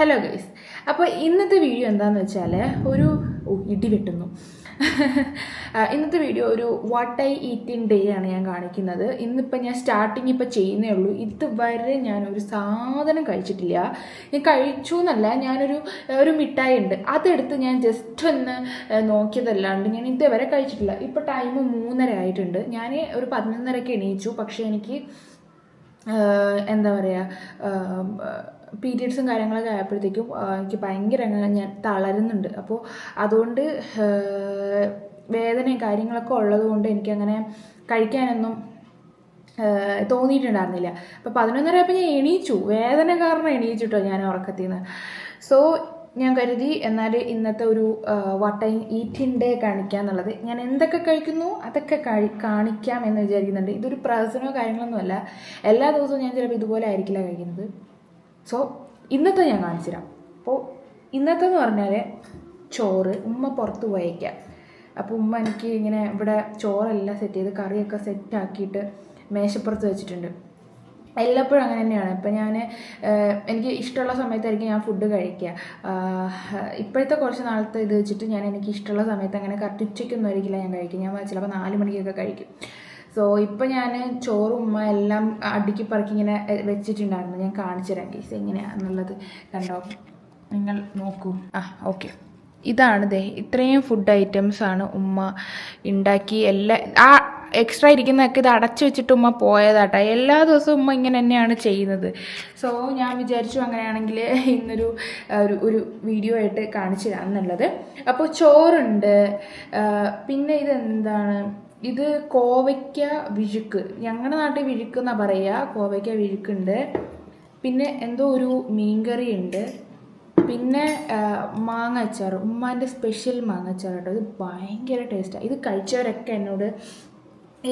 Hello guys അപ്പോൾ ഇന്നത്തെ video എന്താണെന്ന് വെച്ചാൽ ഒരു ഇടി വെട്ടുന്നു. ഇന്നത്തെ വീഡിയോ ഒരു വാട്ട് ഐ ഈറ്റിൻ ഡേ ആണ് ഞാൻ കാണിക്കുന്നത്. ഇന്നിപ്പോൾ ഞാൻ സ്റ്റാർട്ടിങ് ഇപ്പോൾ ചെയ്യുന്നേ ഉള്ളൂ. ഇതുവരെ ഞാൻ ഒരു സാധനം കഴിച്ചിട്ടില്ല. ഞാൻ കഴിച്ചു എന്നല്ല ഞാനൊരു ഒരു മിഠായി ഉണ്ട്. അതെടുത്ത് ഞാൻ ജസ്റ്റ് ഒന്ന് നോക്കിയതല്ലാണ്ട് ഞാൻ ഇതുവരെ കഴിച്ചിട്ടില്ല. ഇപ്പോൾ ടൈം മൂന്നര ആയിട്ടുണ്ട്. ഞാൻ ഒരു പതിനൊന്നരക്ക് എണീച്ചു. പക്ഷേ എനിക്ക് എന്താ പറയുക പീരിയഡ്സും കാര്യങ്ങളൊക്കെ ആയപ്പോഴത്തേക്കും എനിക്ക് ഭയങ്കര ഞാൻ തളരുന്നുണ്ട്. അപ്പോൾ അതുകൊണ്ട് വേദനയും കാര്യങ്ങളൊക്കെ ഉള്ളത് കൊണ്ട് എനിക്കങ്ങനെ കഴിക്കാനൊന്നും തോന്നിയിട്ടുണ്ടായിരുന്നില്ല. അപ്പോൾ പതിനൊന്നര ആയപ്പോൾ ഞാൻ എണീച്ചു. വേദന കാരണം എണീച്ചിട്ടോ ഞാൻ ഉറക്കത്തിൽ നിന്ന് സോ ഞാൻ കരുതി എന്നാൽ ഇന്നത്തെ ഒരു വട്ടൈൻ ഈറ്റിൻ ഡേ കാണിക്കുക എന്നുള്ളത്. ഞാൻ എന്തൊക്കെ കഴിക്കുന്നു അതൊക്കെ കഴി കാണിക്കാം എന്ന് വിചാരിക്കുന്നുണ്ട്. ഇതൊരു പ്രഹസനമോ കാര്യങ്ങളൊന്നുമല്ല. എല്ലാ ദിവസവും ഞാൻ ചിലപ്പോൾ ഇതുപോലെ ആയിരിക്കില്ല കഴിക്കുന്നത്. സോ ഇന്നത്തെ ഞാൻ കാണിച്ചു തരാം അപ്പോൾ ഇന്നത്തെ എന്ന് പറഞ്ഞാൽ ചോറ് ഉമ്മ പുറത്ത് പോയേക്കാം അപ്പോൾ ഉമ്മ എനിക്ക് ഇങ്ങനെ ഇവിടെ ചോറെല്ലാം സെറ്റ് ചെയ്ത് കറിയൊക്കെ സെറ്റാക്കിയിട്ട് മേശപ്പുറത്ത് വെച്ചിട്ടുണ്ട്. എല്ലപ്പോഴും അങ്ങനെ തന്നെയാണ്. ഇപ്പം ഞാൻ എനിക്ക് ഇഷ്ടമുള്ള സമയത്തായിരിക്കും ഞാൻ ഫുഡ് കഴിക്കുക. ഇപ്പോഴത്തെ കുറച്ച് നാളത്തെ ഇത് വെച്ചിട്ട് ഞാൻ എനിക്ക് ഇഷ്ടമുള്ള സമയത്ത് അങ്ങനെ കറക്റ്റ് ഉച്ചയ്ക്കൊന്നും ആയിരിക്കില്ല ഞാൻ കഴിക്കും ഞാൻ ചിലപ്പോൾ നാല് മണിക്കൊക്കെ കഴിക്കും. സോ ഇപ്പം ഞാൻ ചോറും ഉമ്മ എല്ലാം അടുക്കി പറക്കി ഇങ്ങനെ വെച്ചിട്ടുണ്ടായിരുന്നു. ഞാൻ കാണിച്ചു തരാം കേസ് എങ്ങനെയാണെന്നുള്ളത് കണ്ടോ? നിങ്ങൾ നോക്കൂ. ആ ഓക്കെ ഇതാണ് ദേ ഇത്രയും ഫുഡ് ഐറ്റംസ് ആണ് ഉമ്മ ഉണ്ടാക്കി എല്ലാ ആ എക്സ്ട്രാ ഇരിക്കുന്നതൊക്കെ ഇത് അടച്ചു വെച്ചിട്ട് ഉമ്മ പോയതാട്ടോ. എല്ലാ ദിവസവും ഉമ്മ ഇങ്ങനെ തന്നെയാണ് ചെയ്യുന്നത്. സോ ഞാൻ വിചാരിച്ചു അങ്ങനെയാണെങ്കിൽ ഇന്നൊരു ഒരു ഒരു വീഡിയോ ആയിട്ട് കാണിച്ചു തരാം എന്നുള്ളത് അപ്പോൾ ചോറുണ്ട് പിന്നെ ഇതെന്താണ്? ഇത് കോവയ്ക്ക വിഴുക്ക്. ഞങ്ങളുടെ നാട്ടിൽ വിഴുക്ക് എന്നാണ് പറയുക കോവയ്ക്ക വിഴുക്കുണ്ട്. പിന്നെ എന്തോ ഒരു മീൻകറി ഉണ്ട്. പിന്നെ മാങ്ങ അച്ചാർ ഉമ്മാന്റെ സ്പെഷ്യൽ മാങ്ങ അച്ചാർ കേട്ടോ. ഇത് ഭയങ്കര ടേസ്റ്റാണ് ഇത് കഴിച്ചവരൊക്കെ എന്നോട്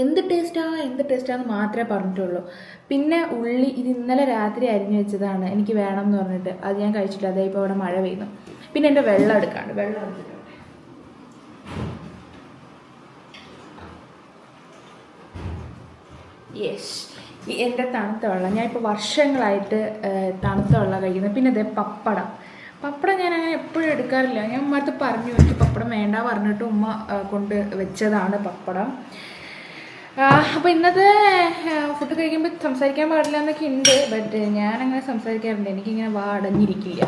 എന്ത് ടേസ്റ്റാ എന്ത് ടേസ്റ്റാന്ന് മാത്രമേ പറഞ്ഞിട്ടുള്ളൂ. പിന്നെ ഉള്ളി ഇത് ഇന്നലെ രാത്രി അരിഞ്ഞു വെച്ചതാണ്. എനിക്ക് വേണം എന്ന് പറഞ്ഞിട്ട്. അത് ഞാൻ കഴിച്ചിട്ടില്ല. അതേ ഇപ്പോൾ അവിടെ മഴ പെയ്യുന്നു. പിന്നെ എന്റെ വെള്ളം എടുക്കാണ്ട്. വെള്ളം യെസ് എന്റെ തണുത്ത വെള്ളം ഞാൻ ഇപ്പോൾ വർഷങ്ങളായിട്ട് തണുത്ത വെള്ളം കഴിക്കുന്നത്. പിന്നെ അതേ പപ്പടം. പപ്പടം ഞാൻ അങ്ങനെ എപ്പോഴും എടുക്കാറില്ല. ഞാൻ ഉമ്മടുത്ത് പറഞ്ഞു എനിക്ക് പപ്പടം വേണ്ട പറഞ്ഞിട്ട് ഉമ്മ കൊണ്ട് വെച്ചതാണ് പപ്പടം. അപ്പോൾ ഇന്നത്തെ ഫുഡ് കഴിക്കുമ്പോൾ സംസാരിക്കാൻ പാടില്ല എന്നൊക്കെ ഉണ്ട് ബട്ട് ഞാനങ്ങനെ സംസാരിക്കാറുണ്ട് എനിക്കിങ്ങനെ വാടഞ്ഞിരിക്കില്ല.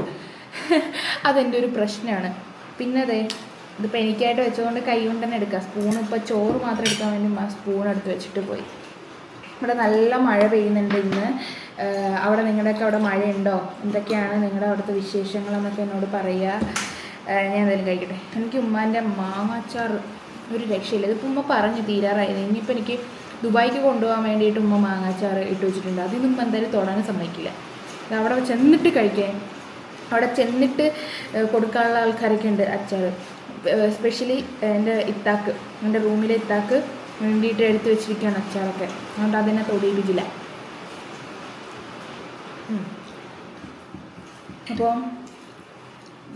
അതെന്റെ ഒരു പ്രശ്നമാണ് പിന്നെ അതെ ഇതിപ്പോൾ എനിക്കായിട്ട് വെച്ചതുകൊണ്ട് കൈ കൊണ്ട് തന്നെ എടുക്കാം. സ്പൂൺ ഇപ്പോൾ ചോറ് മാത്രം എടുക്കാൻ വേണ്ടി സ്പൂൺ എടുത്ത് വെച്ചിട്ട് പോയി. ഇവിടെ നല്ല മഴ പെയ്യുന്നുണ്ട് ഇന്ന്. അവിടെ നിങ്ങളുടെയൊക്കെ അവിടെ മഴയുണ്ടോ? എന്തൊക്കെയാണ് നിങ്ങളുടെ അവിടുത്തെ വിശേഷങ്ങളെന്നൊക്കെ എന്നോട് പറയുക. ഞാൻ എന്തായാലും കഴിക്കട്ടെ. എനിക്ക് ഉമ്മാന്റെ മാമാച്ചാർ ഒരു രക്ഷയില്ല. ഇതിപ്പോൾ ഉമ്മ പറഞ്ഞു തീരാറായത് ഇനിയിപ്പോൾ എനിക്ക് ദുബായിക്ക് കൊണ്ടുപോകാൻ വേണ്ടിയിട്ട് ഉമ്മ മാങ്ങാച്ചാർ ഇട്ട് വെച്ചിട്ടുണ്ട്. ഉമ്മ എന്തായാലും തൊടാൻ സമ്മതിക്കില്ല. ഇത് അവിടെ ചെന്നിട്ട് കഴിക്കാൻ അവിടെ ചെന്നിട്ട് കൊടുക്കാനുള്ള ആൾക്കാരൊക്കെ ഉണ്ട് അച്ചാർ സ്പെഷ്യലി എന്റെ ഇത്താക്ക്. എന്റെ റൂമിലെ ഇത്താക്ക് വേണ്ടിയിട്ട് എടുത്ത് വെച്ചിരിക്കുകയാണ് അച്ചാറൊക്കെ. അതുകൊണ്ട് അതിനെ തൊടിയിപ്പിക്കില്ല അപ്പോൾ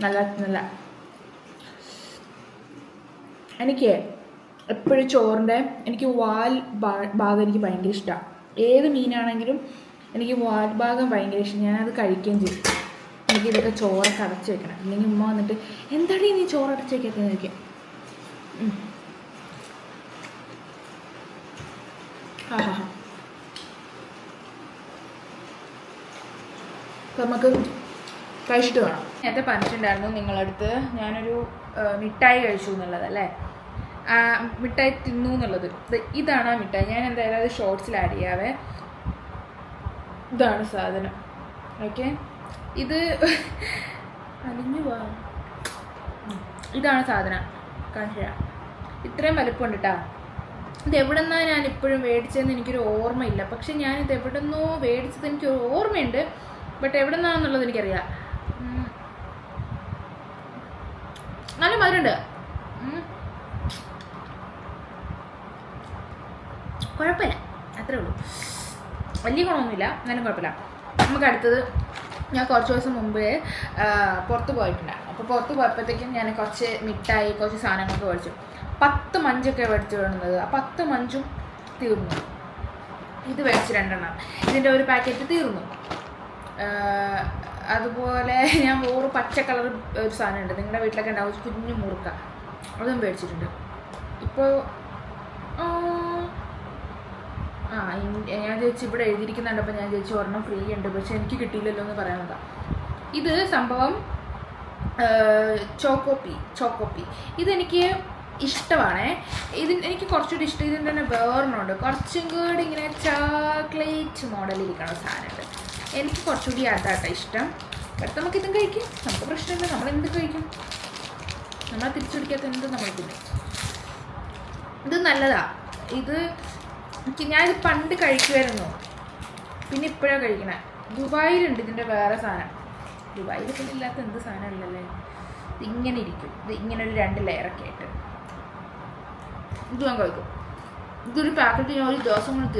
നല്ല നല്ല. എനിക്ക് എപ്പോഴും ചോറിന്റെ എനിക്ക് വാൽ ഭാഗം എനിക്ക് ഭയങ്കര ഇഷ്ടമാണ് ഏത് മീനാണെങ്കിലും എനിക്ക് വാൽ ഭാഗം ഭയങ്കര ഇഷ്ടം. ഞാനത് കഴിക്കുകയും ചെയ്യും. എനിക്ക് ഇതൊക്കെ ചോറൊക്കെ അടച്ച് വെക്കണം. അല്ലെങ്കിൽ ഉമ്മ വന്നിട്ട് എന്താടി നീ ചോറ് അടച്ച് വെക്കാത്തതെന്ന് ചോദിക്കാം? നമുക്ക് കഴിച്ചിട്ട് വേണം നേരത്തെ പറഞ്ഞിട്ടുണ്ടായിരുന്നു നിങ്ങളടുത്ത് ഞാനൊരു മിഠായി കഴിച്ചു എന്നുള്ളത് അല്ലേ മിഠായി തിന്നു എന്നുള്ളത്. ഇതാണ് ആ മിഠായി. ഞാൻ എന്തായാലും അത് ഷോർട്സിൽ ആഡ് ചെയ്യാവേ. ഇതാണ് സാധനം. ഓക്കെ ഇത് അലിഞ്ഞു പോവാ. ഇതാണ് സാധനം. കാണിച്ചു തരാം ഇത്രയും വലുപ്പമുണ്ട് കേട്ടോ ഇത് നിന്നാണ് ഞാൻ ഇപ്പോഴും മേടിച്ചതെന്ന് എനിക്കൊരു ഓർമ്മയില്ല. പക്ഷെ ഞാൻ ഇത് എവിടെ നിന്നോ മേടിച്ചത് എനിക്ക് ഓർമ്മയുണ്ട്. ബട്ട് എവിടെ നിന്നാണെന്നുള്ളത് എനിക്കറിയാം. നല്ല മധുരമുണ്ട്. കുഴപ്പമില്ല. അത്രേ ഉള്ളൂ. വലിയ ഗുണമൊന്നുമില്ല. എന്നാലും കുഴപ്പമില്ല. നമുക്ക് അടുത്തത് ഞാൻ കുറച്ച് ദിവസം മുമ്പേ പുറത്ത് പോയിട്ടുണ്ടായിരുന്നു അപ്പോൾ പുറത്ത് പോയപ്പോഴത്തേക്കും ഞാൻ കുറച്ച് മിഠായി കുറച്ച് സാധനങ്ങളൊക്കെ മേടിച്ചു. പത്ത് മഞ്ചൊക്കെ മേടിച്ചു വിടുന്നത് ആ പത്ത് മഞ്ചും തീർന്നു. ഇത് മേടിച്ച് രണ്ടെണ്ണം. ഇതിന്റെ ഒരു പാക്കറ്റ് തീർന്നു. അതുപോലെ ഞാൻ വേറെ പച്ച കളർ ഒരു സാധനം ഉണ്ട്. നിങ്ങളുടെ വീട്ടിലൊക്കെ ഉണ്ടാവും കുഞ്ഞു മുറുക്ക. അതും മേടിച്ചിട്ടുണ്ട്. ഇപ്പോൾ ആ ഞാൻ ചോദിച്ചു ഇവിടെ എഴുതിയിരിക്കുന്നുണ്ട്. അപ്പോൾ ഞാൻ ചോദിച്ചു ഒരെണ്ണം ഫ്രീ ഉണ്ട്. പക്ഷെ എനിക്ക് കിട്ടിയില്ലല്ലോ എന്ന് പറയുന്നതാ ഇത് സംഭവം ചോക്കോപ്പി ചോക്കോപ്പി. ഇതെനിക്ക് ഇഷ്ടമാണേ. ഇതിൽ എനിക്ക് കുറച്ചുകൂടി ഇഷ്ടം ഇതിന്റെ തന്നെ വേറൊന്നുണ്ട് കുറച്ചും കൂടി ഇങ്ങനെ ചോക്ലേറ്റ് മോഡലിരിക്കണ സാധനമുണ്ട്. എനിക്ക് കുറച്ചുകൂടി അതാട്ടോ ഇഷ്ടം. പക്ഷെ നമുക്ക് ഇതും കഴിക്കും. നമുക്ക് പ്രശ്നമില്ല. നമ്മൾ എന്ത് കഴിക്കും? നമ്മൾ തിരിച്ചു പിടിക്കാത്ത എന്ത് നമ്മൾ തിന്നും. ഇത് നല്ലതാ. ഇത് ഞാനിത് പണ്ട് കഴിക്കുമായിരുന്നു പിന്നെ ഇപ്പോഴാണ് കഴിക്കണേ. ദുബായിലുണ്ട് ഇതിന്റെ വേറെ സാധനം. ദുബായിൽ പിന്നെ ഇല്ലാത്ത എന്ത് സാധനമല്ലല്ലേ? ഇത് ഇങ്ങനെ ഇരിക്കും. ഇത് ഇങ്ങനെ ഒരു രണ്ട് ലെയറൊക്കെ ആയിട്ട്. ഇത് ഞാൻ കഴിക്കും. ഇതൊരു പാക്കറ്റ് ഞാൻ ഒരു ദിവസം കൊണ്ട്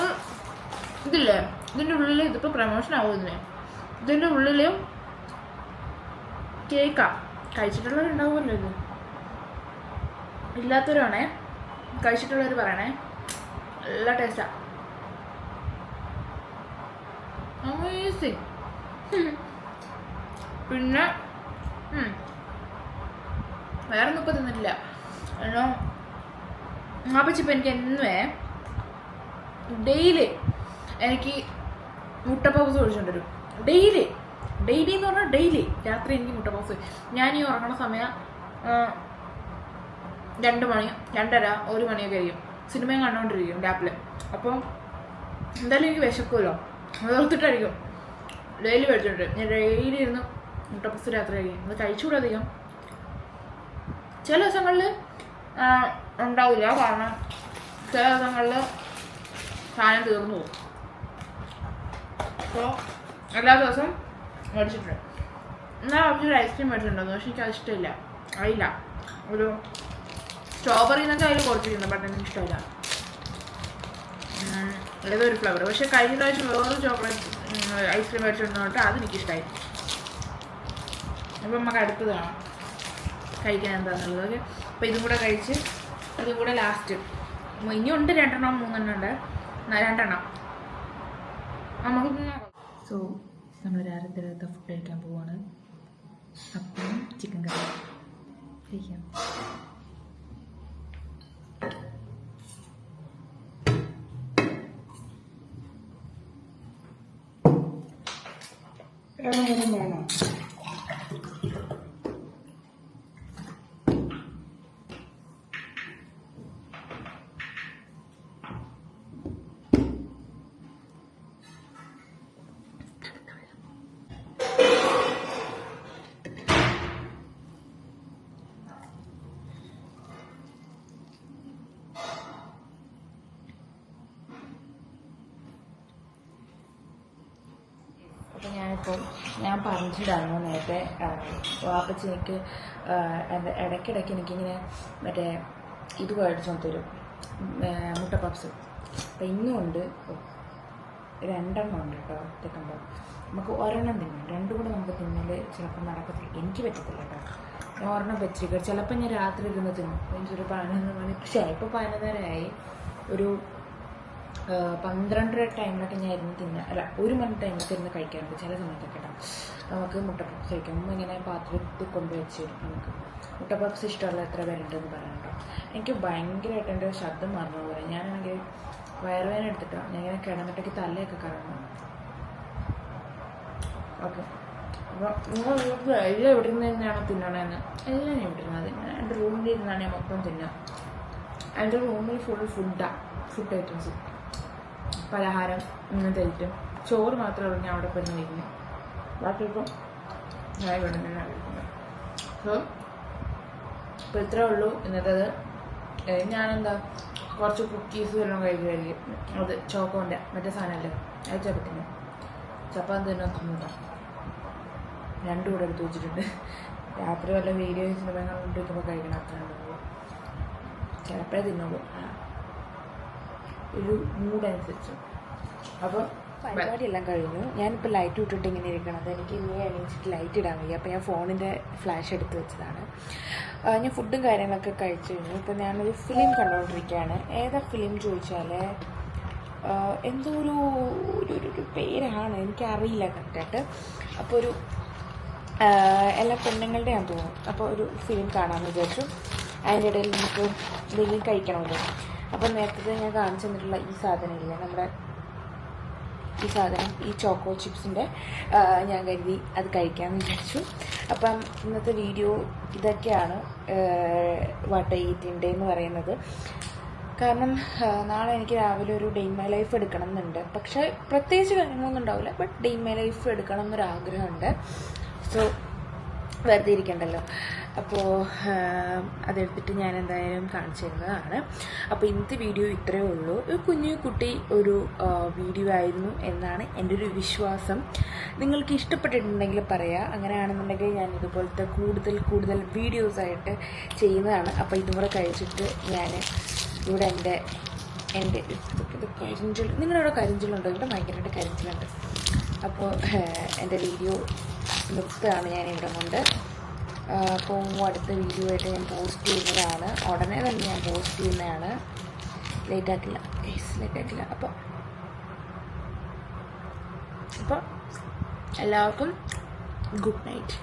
ഉം. ഇതില്ലേ? ഇതിന്റെ ഉള്ളിൽ ഇതിപ്പോൾ പ്രമോഷൻ ആവും ഇതിന്. ഇതിന്റെ ഉള്ളിൽ കേക്കാ കഴിച്ചിട്ടുള്ളവരുണ്ടാവുമല്ലോ ഇത്. ഇല്ലാത്തവരാണേ. കഴിച്ചിട്ടുള്ളവർ പറയണേ. നല്ല ടേസ്റ്റാ അമേസിങ് പിന്നെ. വേറെ ഒന്നും ഇപ്പം തിന്നിട്ടില്ല. കാരണം അപ്പച്ചിപ്പം എനിക്ക് എന്നുവേ ഡെയിലി എനിക്ക് മുട്ടപ്പൗസ് ഒഴിച്ചുകൊണ്ട് വരും. ഡെയിലി. ഡെയിലി എന്ന് പറഞ്ഞാൽ ഡെയിലി. രാത്രി എനിക്ക് മുട്ടപ്പൗസ്. ഞാൻ ഈ ഉറങ്ങണ സമയം രണ്ട് മണി രണ്ടര ഒരു മണിയൊക്കെ ആയിരിക്കും. സിനിമയും കണ്ടുകൊണ്ടിരിക്കും ലാപ്പിൽ അപ്പോൾ എന്തായാലും എനിക്ക് വിശക്കുമല്ലോ. അത് ഓർത്തിട്ടായിരിക്കും. ഡെയിലി വെച്ചിട്ടുണ്ട് ഞാൻ ഡെയിലി ഇരുന്ന് മുട്ടപ്പസ് രാത്രി കഴിക്കും അത് കഴിച്ചുകൂടെ അധികം ചില ദിവസങ്ങളിൽ ഉണ്ടാവില്ല കാരണം ചില ദിവസങ്ങളിൽ സാധനം തീർന്നു പോകും. അപ്പോൾ എല്ലാ ദിവസവും മേടിച്ചിട്ടുണ്ട്. എന്നാൽ കുറച്ചൊരു ഐസ്ക്രീം മേടിച്ചിട്ടുണ്ടോ പക്ഷെ എനിക്ക് അത് ഇഷ്ടമില്ല അറിയില്ല. ഒരു സ്ട്രോബെറി എന്നൊക്കെ അതിൽ കൊടുത്തിരുന്നു ബട്ട് എനിക്ക് ഇഷ്ടമില്ല. ഏതോ ഒരു ഫ്ലവർ പക്ഷെ കഴിഞ്ഞ പ്രാവശ്യം വേറൊരു ചോക്ലേറ്റ് ഐസ്ക്രീം മേടിച്ചിട്ടുണ്ടോ അത് എനിക്കിഷ്ടമായി അപ്പം നമുക്ക് അടുത്തത് കാണാം. കഴിക്കാൻ എന്താണെന്നുള്ളത് ഓക്കെ അപ്പോൾ ഇതും കൂടെ കഴിച്ച് ഇതും കൂടെ ലാസ്റ്റ് ഇനിയുണ്ട് രണ്ടെണ്ണം മൂന്നെണ്ണം ഉണ്ട്. രണ്ടെണ്ണം. നമുക്ക് സോ നമ്മൾ രാത്രിയിലത്തെ ഫുഡ് കഴിക്കാൻ പോവാണ്. അപ്പം ചിക്കൻ കറി കഴിക്കാം. വേണം? അപ്പം ഞാനിപ്പം ഞാൻ പറഞ്ഞിട്ടുണ്ടായിരുന്നു നേരത്തെ വാപ്പച്ചി എനിക്ക് എന്റെ ഇടയ്ക്കിടയ്ക്ക് എനിക്കിങ്ങനെ മറ്റേ ഇത് മേടിച്ചു തരും. മുട്ട പപ്സ് അപ്പം ഇന്നും ഉണ്ട്. ഓ, രണ്ടെണ്ണം ഉണ്ട് കേട്ടോ തെക്കുമ്പോൾ നമുക്ക് ഒരെണ്ണം തിന്നും. രണ്ടും കൂടെ നമുക്ക് തിന്നൽ ചിലപ്പോൾ നടക്കത്തില്ല. എനിക്ക് പറ്റത്തില്ല കേട്ടോ. ഞാൻ ഒരെണ്ണം വെച്ചിരിക്കുക ചിലപ്പോൾ ഞാൻ രാത്രി ഇരുന്ന് തിന്നും. എനിക്കൊരു പതിനൊന്ന് മണി പക്ഷേ ഇപ്പോൾ പതിനൊന്നരയായി ഒരു പന്ത്രണ്ടര ടൈമിലൊക്കെ ഞാൻ ഇരുന്ന് തിന്ന അല്ല ഒരു മണി ടൈമിലൊക്കെ ഇരുന്ന് കഴിക്കാറുണ്ട് ചില സമയത്തൊക്കെ കേട്ടോ. നമുക്ക് മുട്ടപ്പപ്സ് കഴിക്കാം. അമ്മ ഇങ്ങനെ പാത്രത്തിൽ കൊണ്ടുവച്ച് തരും നമുക്ക്. മുട്ടപ്പപ്സ് ഇഷ്ടമുള്ള എത്ര പേരുണ്ടെന്ന് പറയാം കേട്ടോ. എനിക്ക് ഭയങ്കരമായിട്ട് എന്റെ ശബ്ദം മറന്നു പോലെ ഞാനാണെങ്കിൽ വയറുവേദന എടുത്തിട്ടോ. ഞാൻ ഇങ്ങനെ കിടന്നിട്ടേക്ക് തലയൊക്കെ കറങ്ങും. ഓക്കെ. അപ്പോൾ നിങ്ങൾ നിങ്ങൾക്ക് എല്ലാം എവിടെ നിന്ന് തന്നെയാണോ തിന്നണതെന്ന് എല്ലാം ഞാൻ ഇവിടെ ഇരുന്നത് തിന്നാൻ എന്റെ റൂമിൽ ഇരുന്നാണ് ഞാൻ മൊത്തം തിന്നുക എന്റെ റൂമിൽ ഫുൾ ഫുഡാണ് ഫുഡ് ഐറ്റംസ് പലഹാരം ഇങ്ങനത്തെ ഐറ്റം ചോറ് മാത്രമേ ഉള്ളൂ ഞാൻ അവിടെ പോയി കഴിക്കുന്നു. ബാക്കി ഇപ്പം ഞാൻ ഇവിടെ തന്നെയാണ് കഴിക്കുന്നത് സോ ഇപ്പോൾ ഇത്രേ ഉള്ളൂ. ഇന്നത്തേത് ഞാനെന്താ കുറച്ച് കുക്കീസ് വല്ലതും കഴിക്കുമായിരിക്കും അത് ചോക്കോന്റെ മറ്റേ സാധനമല്ലേ അത് ചപ്പത്തിന് ചപ്പാൻ തന്നെ തിന്നില്ല രണ്ടും കൂടെ എടുത്ത് വെച്ചിട്ടുണ്ട്. രാത്രി വല്ല വീഡിയോ സിനിമ കൊണ്ടിരിക്കുമ്പോൾ കഴിക്കണം. അത്ര ഉള്ളൂ. ചിലപ്പോഴേ തിന്നുള്ളൂ. ഒരു മൂഡ് അനുസരിച്ച്. അപ്പോൾ പരിപാടിയെല്ലാം കഴിഞ്ഞു. ഞാനിപ്പോൾ ലൈറ്റ് ഇട്ടിട്ട് ഇങ്ങനെ ഇരിക്കണത്. എനിക്ക് ഇനി എണീച്ചിട്ട് ലൈറ്റ് ഇടാൻ വയ്യ. അപ്പോൾ ഞാൻ ഫോണിന്റെ ഫ്ലാഷ് എടുത്ത് വെച്ചതാണ്. ഞാൻ ഫുഡും കാര്യങ്ങളൊക്കെ കഴിച്ചു കഴിഞ്ഞു. ഇപ്പോൾ ഞാനൊരു ഫിലിം കണ്ടുകൊണ്ടിരിക്കുകയാണ് ഏതാ ഫിലിം ചോദിച്ചാൽ എന്തോ ഒരു ഒരു പേരാണ്. എനിക്കറിയില്ല കറക്റ്റായിട്ട്. അപ്പോൾ ഒരു എല്ലാ എല്ലാ പെണ്ണുങ്ങളുടെയാണ് തോന്നുന്നു. അപ്പോൾ ഒരു ഫിലിം കാണാമെന്ന് വിചാരിച്ചു. അതിന്റെ ഇടയിൽ നമുക്ക് എന്തെങ്കിലും കഴിക്കണമല്ലോ. അപ്പം നേരത്തെ ഞാൻ കാണിച്ചു തന്നിട്ടുള്ള ഈ സാധനമില്ലേ നമ്മുടെ ഈ സാധനം ഈ ചോക്കോ ചിപ്സിന്റെ ഞാൻ കരുതി അത് കഴിക്കാമെന്ന് വിചാരിച്ചു. അപ്പം ഇന്നത്തെ വീഡിയോ ഇതൊക്കെയാണ് വാട്ട് ഈറ്റിന്റെ എന്ന് പറയുന്നത്. കാരണം നാളെ എനിക്ക് രാവിലെ ഒരു ഡേ മൈ ലൈഫ് എടുക്കണം എന്നുണ്ട് പക്ഷേ പ്രത്യേകിച്ച് കാര്യങ്ങളൊന്നും ഉണ്ടാവില്ല ബട്ട് ഡേ മൈ ലൈഫ് എടുക്കണം എന്നൊരു ആഗ്രഹമുണ്ട് സോ വെറുതെ ഇരിക്കണ്ടല്ലോ. അപ്പോൾ അതെടുത്തിട്ട് ഞാൻ എന്തായാലും കാണിച്ചു തരുന്നതാണ് അപ്പോൾ ഇന്നത്തെ വീഡിയോ ഇത്രയേ ഉള്ളൂ. ഒരു കുഞ്ഞു കുട്ടി ഒരു വീഡിയോ ആയിരുന്നു എന്നാണ് എന്റെ ഒരു വിശ്വാസം. നിങ്ങൾക്ക് ഇഷ്ടപ്പെട്ടിട്ടുണ്ടെങ്കിൽ പറയാം. അങ്ങനെയാണെന്നുണ്ടെങ്കിൽ ഞാൻ ഇതുപോലത്തെ കൂടുതൽ കൂടുതൽ വീഡിയോസായിട്ട് ചെയ്യുന്നതാണ്. അപ്പോൾ ഇതും കൂടെ കഴിച്ചിട്ട് ഞാൻ ഇവിടെ എന്റെ എന്റെ കരിഞ്ചൽ നിങ്ങളുടെ കരിഞ്ചലുണ്ടോ? ഇവിടെ ഭയങ്കരമായിട്ട് കരിഞ്ചലുണ്ട്. അപ്പോൾ എന്റെ വീഡിയോ നിർത്തുകയാണ് ഞാൻ ഇവിടെ കൊണ്ട്. അപ്പോൾ അടുത്ത വീഡിയോ ആയിട്ട് ഞാൻ പോസ്റ്റ് ചെയ്യുന്നതാണ്. ഉടനെ തന്നെ ഞാൻ പോസ്റ്റ് ചെയ്യുന്നതാണ്. ലേറ്റ് ആക്കില്ല. ലേറ്റ് ആക്കില്ല. അപ്പോൾ അപ്പോൾ എല്ലാവർക്കും ഗുഡ് നൈറ്റ്